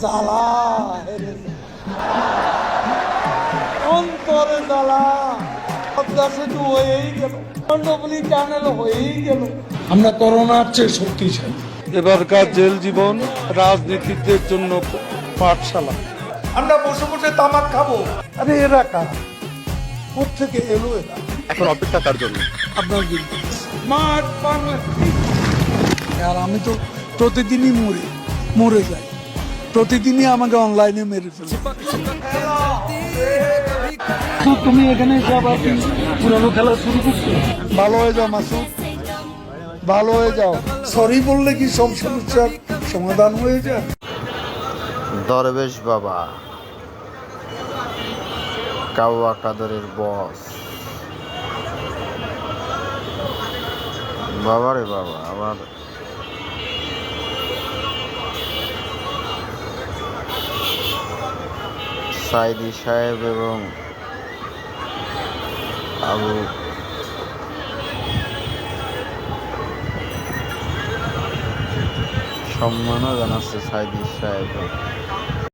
জ্বালা অন্তরে জ্বালা পদ্মা সেতু হয়েই গেল। কর্ণফুলি টানেল হয়েই গেল। আমরা করোনার চেয়ে শক্তিশালী। এবারকার জেল জীবন রাজনীতিদের জন্য পাঠশালা। আমরা বসে বসে তামাক খাব। আরে এরা কারা? কোথেকে এলো এরা? এখন অপেক্ষা কার জন্য? আপনার জন্য। স্মার্ট বাংলা আর আমি তো প্রতিদিনই মরি মরে যাই। প্রতিদিনই আমাকে অনলাইনে মেরে ফেলে। তুমি এখানে পুরানো খেলা শুরু করছ? ভালো হয়ে যাও মাসুদ ভালো হয়ে যাও। সরি বললে কি সব সমস্যার সমাধান হয়ে যায়? দরবেশ বাবা কাউয়া কাদরের বস বাবারে বাবা আমার সাইদি সাহেব এবং আবু সম্মানও জানাচ্ছে সাইদি সাহেব।